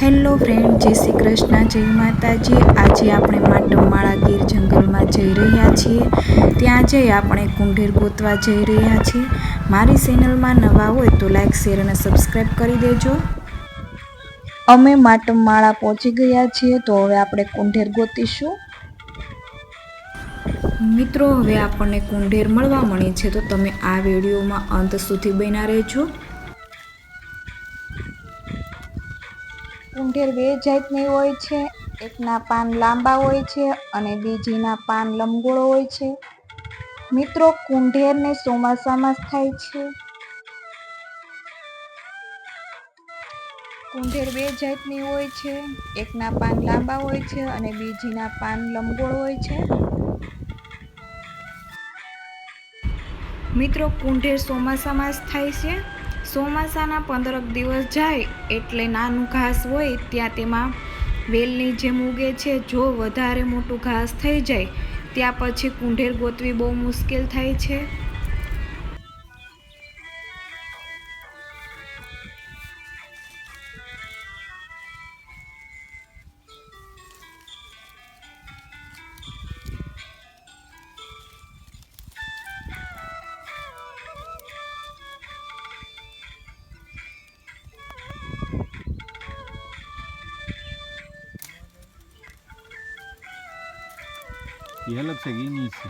Hello friend, જય શ્રી કૃષ્ણ, જય માતાજી. આજે આપણે માટમાળા ગીર જંગલમાં જઈ રહ્યા છીએ. ત્યાં જઈ આપણે કુંઢેર ગોતવા જઈ રહ્યા છીએ. મારી ચેનલમાં નવા હોય તો લાઈક, શેર અને સબસ્ક્રાઈબ કરી દેજો. અમે માટમાળા પહોંચી ગયા છીએ, તો હવે આપણે કુંઢેર ગોતીશું. મિત્રો, હવે આપણને કુંઢેર મળવા મળી છે, તો તમે આ વિડીયોમાં અંત સુધી બન્યા રહેજો. કુંઢેર બે જાતની હોય છે. એકના પાન લાંબા હોય છે અને બીજીના પાન લંબગોળ હોય છે. મિત્રો, કુંઢેરને ચોમાસામાં થાય છે. કુંઢેર બે જાતની હોય છે. એકના પાન લાંબા હોય છે અને બીજીના પાન લંબગોળ હોય છે. મિત્રો, કુંઢેર ચોમાસામાં થાય છે. ચોમાસાના પંદરક દિવસ જાય એટલે નાનું ઘાસ હોય ત્યાં તેમાં વેલની જેમ ઉગે છે. જો વધારે મોટું ઘાસ થઈ જાય, ત્યાં પછી કુંઢેર ગોતવી બહુ મુશ્કેલ થાય છે. એ અલગ છે ગીની છે?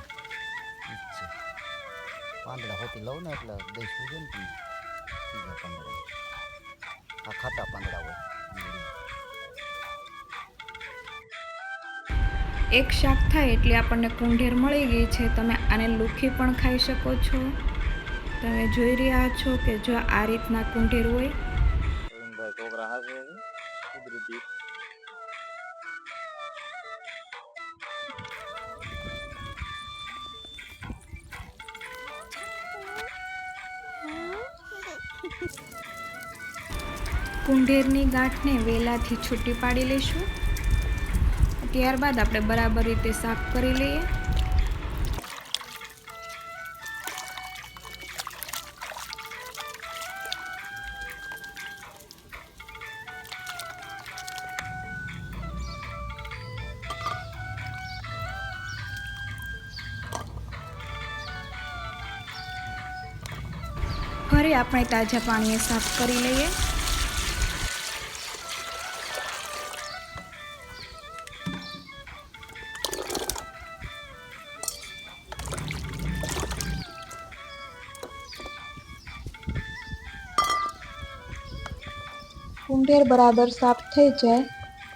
પાંદડા હોતી લઉં ને એટલે દઈ સૂજે ને પાંદડા. આ ખાટા પાંદડા હોય. એક શાક થાય એટલે આપણને કુંઢેર મળી ગઈ છે. તમે આને લુખી પણ ખાઈ શકો છો. તમે જોઈ રહ્યા છો કે જો આ રીતના કુંઢેર હોય. ભાઈ છોકરા હાજર કુદરતી કુંઢેરની ગાંઠને વેલાથી છૂટી પાડી લઈશું. ત્યારબાદ આપણે બરાબર રીતે સાફ કરી લઈએ. ફરી આપણે તાજા પાણીએ સાફ કરી લઈએ. કુંઢેર બરાબર સાફ થઈ જાય,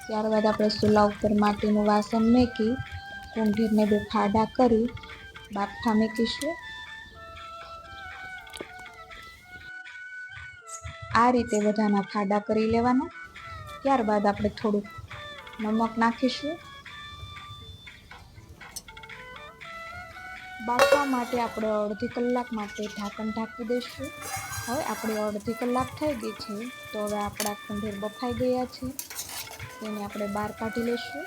ત્યારબાદ આપણે ચૂલા ઉપર માટીનું વાસણ મેકી કુંઢેરને બે ફાડા કરી, બાફા મૂકીશું. આ રીતે બધાના ફાડા કરી લેવાના. ત્યારબાદ આપણે થોડુંક નમક નાખીશું. બાફવા માટે આપણે અડધી કલાક માટે ઢાંકણ ઢાંકી દઈશું. હવે આપણી અડધી કલાક થઈ ગઈ છે, તો હવે આપણા કુંઢેર બફાઈ ગયા છે. તેને આપણે બહાર કાઢી લઈશું.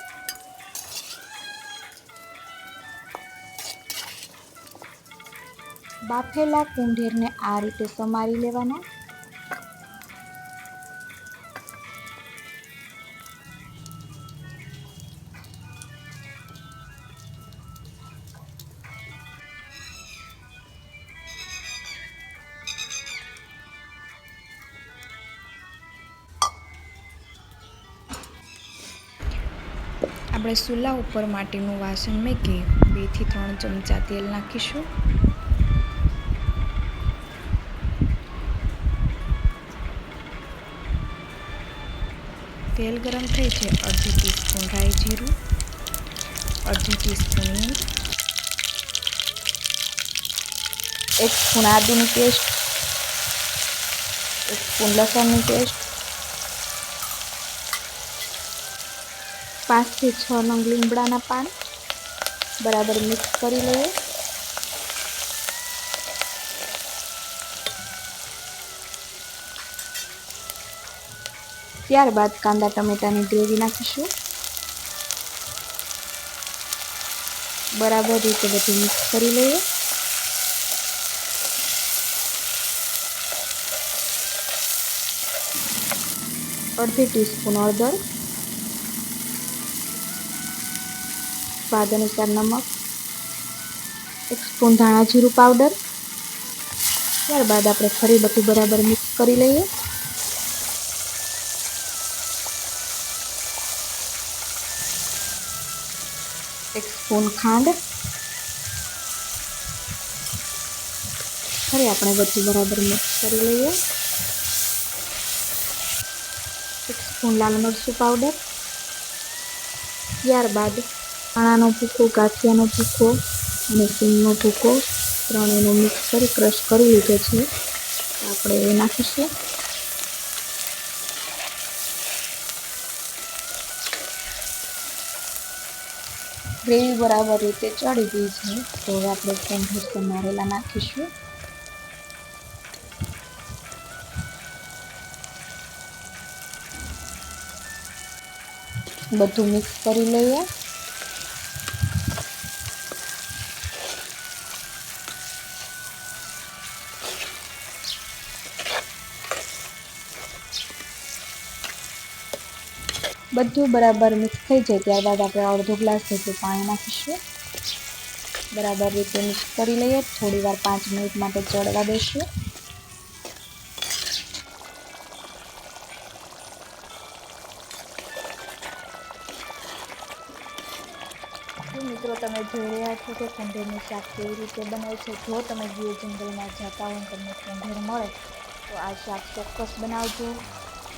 બાફેલા કુંઢેરને આ રીતે સમારી લેવાના. આપણે ચૂલા ઉપર માટીનું વાસણ મૂકી બેથી ત્રણ ચમચા તેલ નાખીશું. તેલ ગરમ થઈ છે અડધી ટીસ્પૂન રાઈ જીરું, અડધી ટીસ્પૂન હિંગ, એક સ્પૂન આદુની પેસ્ટ, એક સ્પૂન લસણની પેસ્ટ પાંચથી છ નંગ લીમડાના પાન બરાબર મિક્સ કરી લઈએ. ત્યારબાદ કાંદા ટમેટાની ગ્રેવી નાખીશું. બરાબર રીતે બધું મિક્સ કરી લઈએ. અડધી ટીસ્પૂન હળદર સ્વાદ અનુસાર નમક, એક સ્પૂન ધાણા જીરું પાવડર ત્યારબાદ આપણે ફરી બધું બરાબર મિક્સ કરી લઈએ. એક સ્પૂન ખાંડ. ફરી આપણે બધું બરાબર મિક્સ કરી લઈએ. એક સ્પૂન લાલ મરચું પાવડર. ત્યારબાદ ચણાનો ભૂકો, ગાંઠિયાનો ભૂકો અને સિંગનો ભૂકો ત્રણેયનો મિક્સ કરી ક્રશ કરી લીધો છે. આપણે એ નાખીશું. ગ્રેવી બરાબર રીતે ચડી ગઈ છે, તો હવે આપણે કોંભર મારેલા નાખીશું. બધું મિક્સ કરી લઈએ. બધું બરાબર મિક્સ થઈ જાય ત્યારબાદ આપણે અડધો ગ્લાસ જેટલું પાણી નાખીશું. બરાબર રીતે મિક્સ કરી લઈએ. થોડી વાર પાંચ મિનિટ માટે ચડવા દઈશું. તો મિત્રો તમે જોઈ રહ્યા છો કે કુંઢેરનું શાક કેવી રીતે બને છે. જો તમે ગીર જંગલમાં જતા હો અને તમને કુંઢેર મળે, તો આ શાક ચોક્કસ બનાવજો.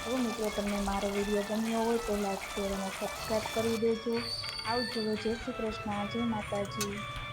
જો મિત્રો તમને મારો વીડિયો ગમ્યો હોય તો લાઈક શેર અને સબસ્ક્રાઈબ કરી દેજો. આવજો, જય શ્રી કૃષ્ણ, જય માતાજી.